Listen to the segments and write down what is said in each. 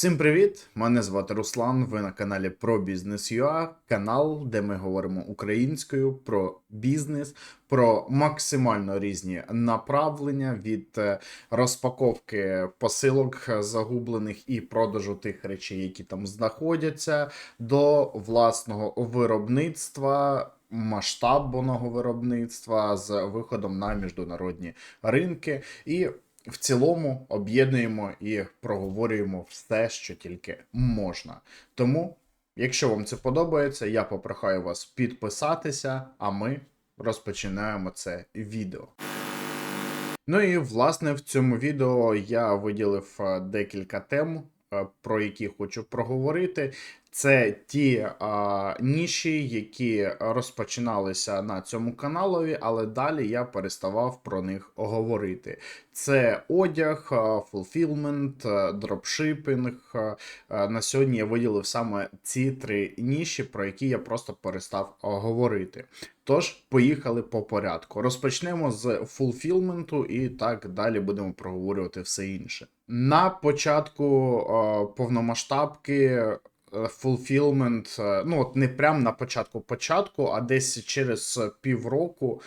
Всім привіт! Мене звати Руслан. Ви на каналі про бізнес.ua, канал, де ми говоримо українською про бізнес, про максимально різні направлення від е, розпаковки посилок загублених і продажу тих речей, які там знаходяться, до власного виробництва. Масштабного виробництва з виходом на міжнародні ринки, і в цілому об'єднуємо і проговорюємо все, що тільки можна. Тому, якщо вам це подобається, я попрохаю вас підписатися, а ми розпочинаємо це відео. Ну і власне в цьому відео я виділив е, декілька тем, е, про які хочу проговорити. Це ті а, ніші, які розпочиналися на цьому каналові, але далі я переставав про них говорити. Це одяг, фулфілмент, дропшипінг. На сьогодні я виділив саме ці три ніші, про які я просто перестав говорити. Тож, поїхали по порядку. Розпочнемо з фулфілменту і так далі будемо проговорювати все інше. На початку повномасштабки фулфілмент, ну от не прям на початку початку, а десь через півроку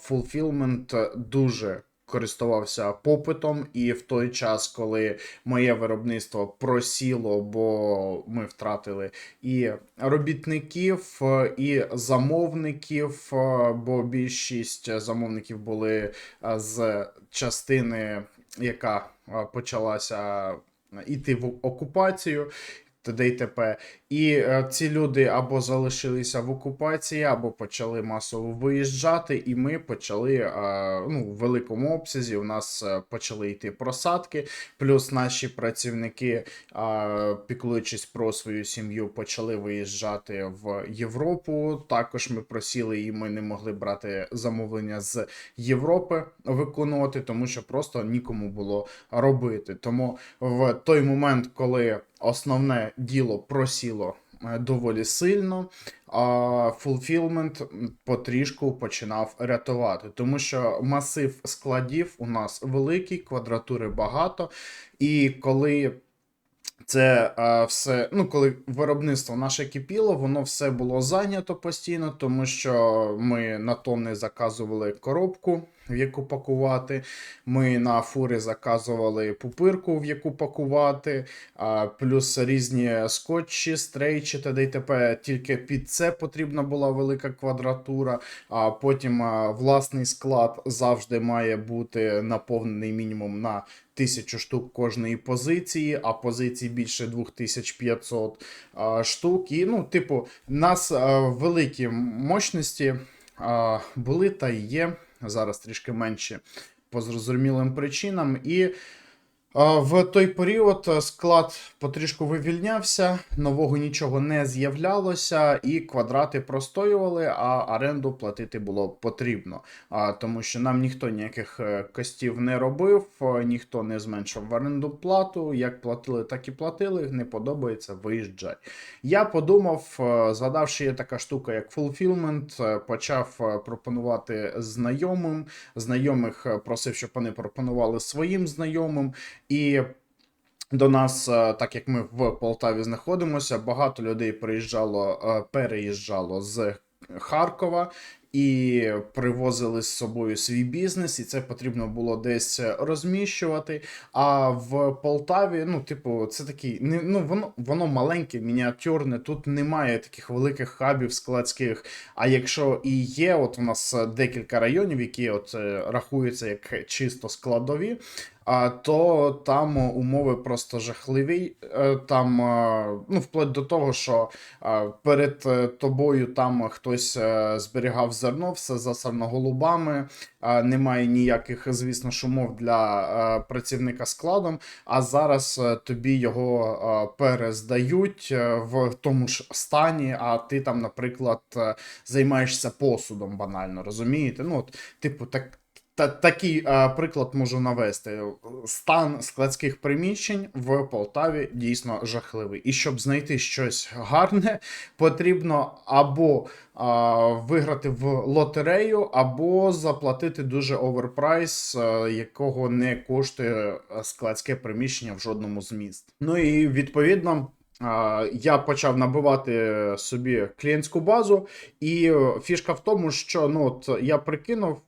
фулфілмент дуже користувався попитом, і в той час, коли моє виробництво просіло, бо ми втратили і робітників, і замовників, бо більшість замовників були з частини, яка почалася іти в окупацію т.д. і т.п. І е, ці люди або залишилися в окупації, або почали масово виїжджати, і ми почали е, ну, в великому обсязі. У нас е, почали йти просадки. Плюс наші працівники, піклуючись про свою сім'ю, почали виїжджати в Європу. Також ми просіли, і ми не могли брати замовлення з Європи виконувати, тому що просто нікому було робити. Тому в той момент, коли основне діло просіло е, доволі сильно, а фулфілмент потрішку починав рятувати, тому що масив складів у нас великий, квадратури багато, і коли. Це а, все, ну коли виробництво наше кипіло, воно все було зайнято постійно, тому що ми на тонни заказували коробку в яку пакувати. Ми на фури заказували пупирку, в яку пакувати, плюс різні скотчі, стрейчі та ДТП. Тільки під це потрібна була велика квадратура. А потім власний склад завжди має бути наповнений мінімум на. Тисячу штук кожної позиції, а позицій більше 2500 а, штук. І, ну, типу, нас а, великі мощності а, були та є зараз трішки менші по зрозумілим причинам. І в той період склад потрішку вивільнявся, нового нічого не з'являлося, і квадрати простоювали, а оренду платити було потрібно. Тому що нам ніхто ніяких е, костів не робив, ніхто не зменшив оренду плату. Як платили, так і платили. Не подобається, виїжджай. Я подумав, е, згадавши, є така штука, як fulfillment, е, почав пропонувати знайомим. Знайомих просив, щоб вони пропонували своїм знайомим. І до нас, е, так як ми в Полтаві знаходимося, багато людей приїжджало, е, переїжджало з Харкова. І привозили з собою свій бізнес, і це потрібно було десь розміщувати. А в Полтаві, ну, типу, це такий ну, воно воно маленьке, мініатюрне. Тут немає таких великих хабів складських. А якщо і є, от у нас декілька районів, які от е, рахуються як чисто складові а то там умови просто жахливі. Е, там, е, ну, вплоть до того, що е, перед тобою там хтось зберігав зерно, все засано голубами, немає ніяких, звісно, шумов для працівника складом. А зараз тобі його перездають в тому ж стані, а ти там, наприклад, займаєшся посудом банально, розумієте? Ну, от, типу, так та, такий е, приклад можу навести. Стан складських приміщень в Полтаві дійсно жахливий. І щоб знайти щось гарне, потрібно або а, виграти в лотерею, або заплатити дуже оверпрайс, е, якого не коштує е, складське приміщення в жодному з міст. Ну і відповідно. Я почав набивати собі клієнтську базу, і е, фішка в тому, що ну от я прикинув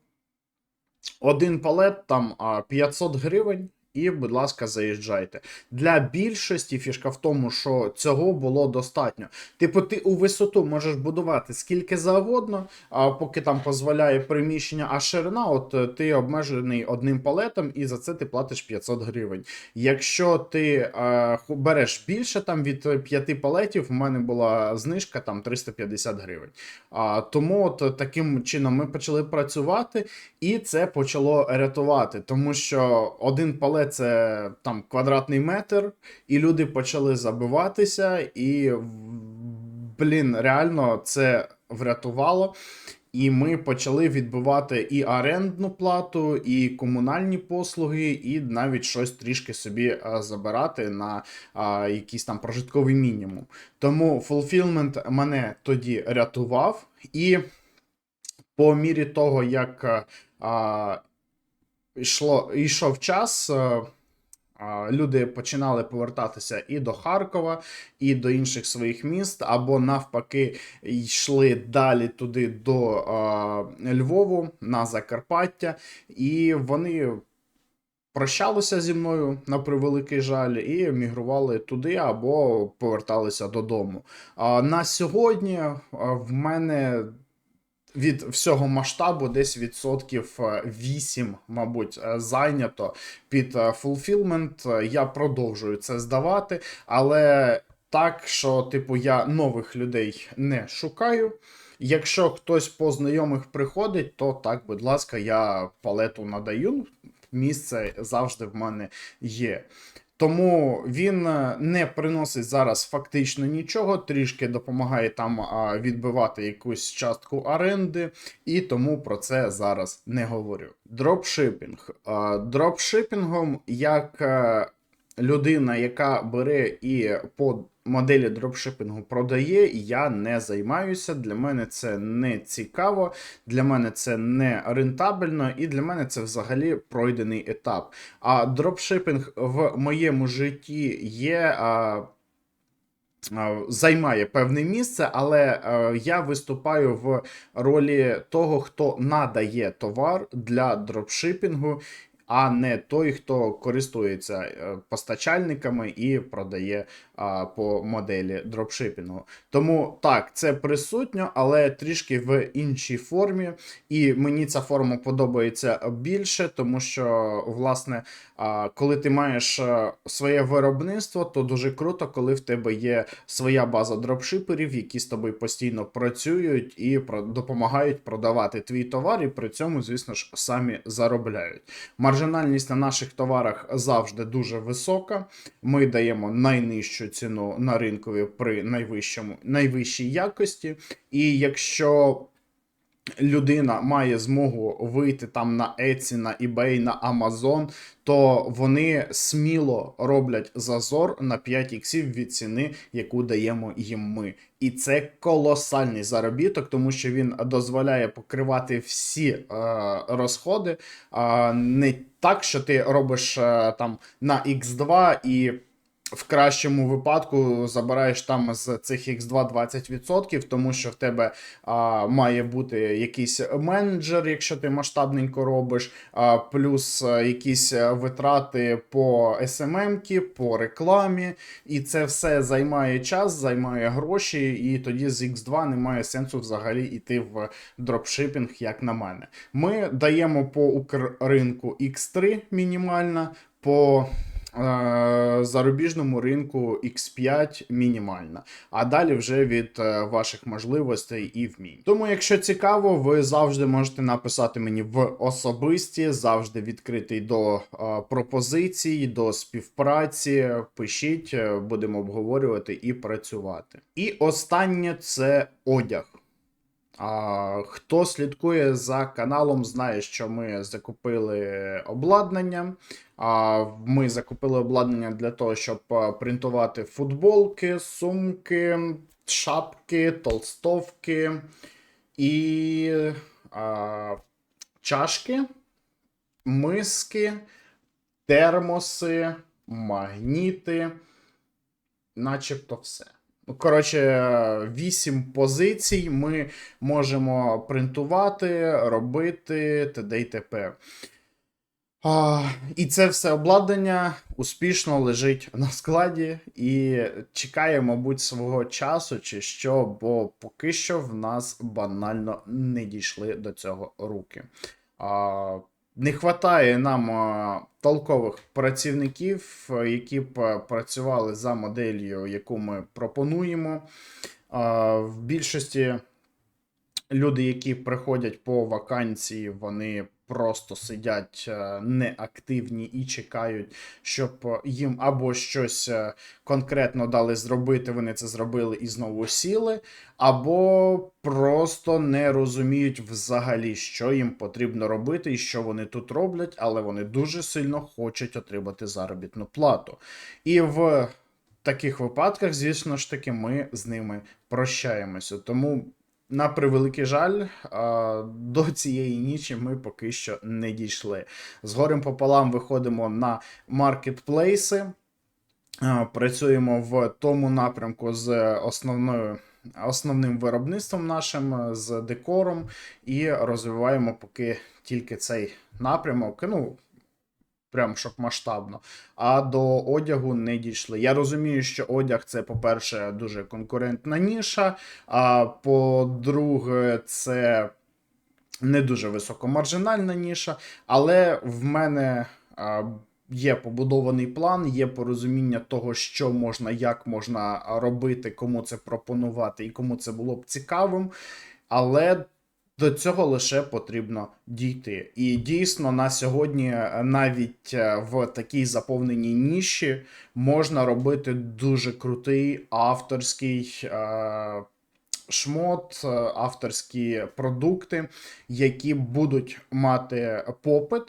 один палет там 500 гривень. І, будь ласка, заїжджайте. Для більшості фішка в тому, що цього було достатньо. Типу, ти у висоту можеш будувати скільки завгодно, а поки там дозволяє приміщення, а ширина, от е, ти обмежений одним палетом, і за це ти платиш 500 гривень. Якщо ти е, береш більше там від 5 палетів, в мене була знижка там 350 гривень. А, тому от таким чином ми почали працювати, і це почало рятувати, тому що один палет це там квадратний метр, і люди почали забиватися, і блін, реально це врятувало. І ми почали відбивати і орендну плату, і комунальні послуги, і навіть щось трішки собі а, забирати на а, якийсь там прожитковий мінімум. Тому fulfillment мене тоді рятував, і по мірі того, як а, йшло, йшов час. а, Люди починали повертатися і до Харкова, і до інших своїх міст, або навпаки йшли далі туди до Львову на Закарпаття, і вони прощалися зі мною на превеликий жаль, і мігрували туди або поверталися додому. А на сьогодні в мене від всього масштабу десь відсотків е, 8, мабуть, е, зайнято під е, fulfillment. Е, Я продовжую це здавати, але так, що, типу, я нових людей не шукаю. Якщо хтось по знайомих приходить, то так, будь ласка, я палету надаю. Місце завжди в мене є. Тому він е, не приносить зараз фактично нічого, трішки допомагає там відбивати якусь частку оренди, і тому про це зараз не говорю. Дропшипінг. Дропшипінгом як е, людина, яка бере і по моделі дропшипінгу продає, я не займаюся. Для мене це не цікаво, для мене це не рентабельно, і для мене це взагалі пройдений етап. А дропшипінг в моєму житті є. А, Займає певне місце, але я виступаю в ролі того, хто надає товар для дропшипінгу, а не той, хто користується е, постачальниками і продає по моделі дропшипінгу. Тому так, це присутньо, але трішки в іншій формі. І мені ця форма подобається більше, тому що, власне, коли ти маєш е, своє виробництво, то дуже круто, коли в тебе є своя база дропшиперів, які з тобою постійно працюють і допомагають продавати твій товар, і при цьому, звісно ж, самі заробляють. Маржинальність на наших товарах завжди дуже висока. Ми даємо найнижчу ціну на ринкові при найвищому, найвищій якості. І якщо людина має змогу вийти там на Etsy, на eBay, на Amazon, то вони сміло роблять зазор на 5 іксів від ціни, яку даємо їм ми. І це колосальний заробіток, тому що він дозволяє покривати всі е, розходи. Е, не так, що ти робиш е, там на X2 і в кращому випадку забираєш там з цих X2 20%, тому що в тебе а, має бути якийсь менеджер, якщо ти масштабненько робиш, а, плюс якісь витрати по SMM, по рекламі, і це все займає час, займає гроші, і тоді з X2 немає сенсу взагалі йти в дропшипінг, як на мене. Ми даємо по Укрринку X3 мінімально, по е, зарубіжному ринку X5 мінімальна, а далі вже від е, ваших можливостей і вмінь. Тому, якщо цікаво, ви завжди можете написати мені в особисті, завжди відкритий до е, пропозицій, до співпраці. Пишіть, е, будемо обговорювати і працювати. І останнє це одяг. А, хто слідкує за каналом, знає, що ми закупили обладнання. А, ми закупили обладнання для того, щоб принтувати футболки, сумки, шапки, толстовки і а, чашки, миски, термоси, магніти, начебто все. Ну, коротше, вісім позицій ми можемо принтувати, робити т.д. і т.п. І це все обладнання успішно лежить на складі і чекає, мабуть, свого часу чи що, бо поки що в нас банально не дійшли до цього руки. Не вистачає нам толкових працівників, які б працювали за моделлю, яку ми пропонуємо. В більшості люди, які приходять по вакансії, вони просто сидять е, неактивні і чекають, щоб е, їм або щось е, конкретно дали зробити, вони це зробили і знову сіли, або просто не розуміють взагалі, що їм потрібно робити і що вони тут роблять, але вони дуже сильно хочуть отримати заробітну плату. І в таких випадках, звісно ж таки, ми з ними прощаємося. Тому. На превеликий жаль, до цієї нічі ми поки що не дійшли. З горем пополам виходимо на маркетплейси, працюємо в тому напрямку з основною. Основним виробництвом нашим з декором і розвиваємо поки тільки цей напрямок. Ну, прям щоб масштабно. А до одягу не дійшли. Я розумію, що одяг це, по-перше, дуже конкурентна ніша. А по-друге, це не дуже високомаржинальна ніша, але в мене. Є побудований план, є порозуміння того, що можна, як можна робити, кому це пропонувати і кому це було б цікавим. Але до цього лише потрібно дійти. І дійсно на сьогодні е, навіть е, в такій заповненій ніші можна робити дуже крутий авторський. Е- Шмот, е, авторські продукти, які будуть мати попит,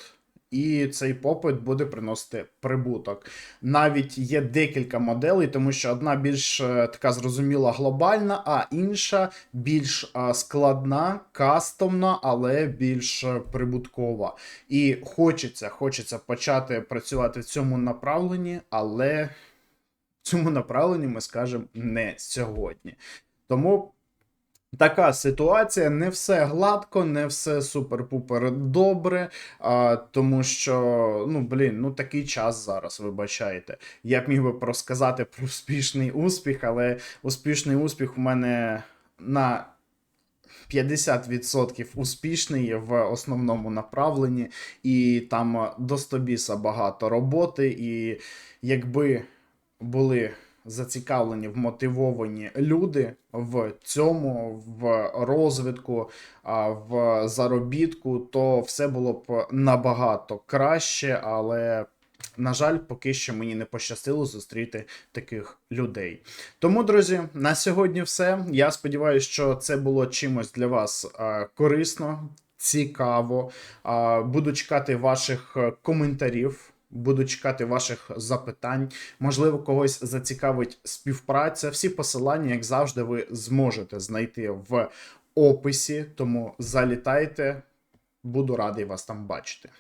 і цей попит буде приносити прибуток. Навіть є декілька моделей, тому що одна більш е, така зрозуміла глобальна, а інша більш е, складна, кастомна, але більш е, прибуткова. І хочеться, хочеться почати працювати в цьому направленні, але в цьому направленні ми скажемо не сьогодні. Тому. Така ситуація, не все гладко, не все супер-пупер добре, а, тому що, ну, блін, ну такий час зараз, вибачайте. Я б міг би розказати про успішний успіх, але успішний успіх у мене на 50% успішний в основному направленні, і там до стобіса багато роботи, і якби були зацікавлені, вмотивовані люди в цьому, в розвитку, в заробітку, то все було б набагато краще, але. На жаль, поки що мені не пощастило зустріти таких людей. Тому, друзі, на сьогодні все. Я сподіваюся, що це було чимось для вас корисно, цікаво. Буду чекати ваших е, коментарів. Буду чекати ваших запитань. Можливо, когось зацікавить співпраця. Всі посилання, як завжди, ви зможете знайти в описі. Тому залітайте, буду радий вас там бачити.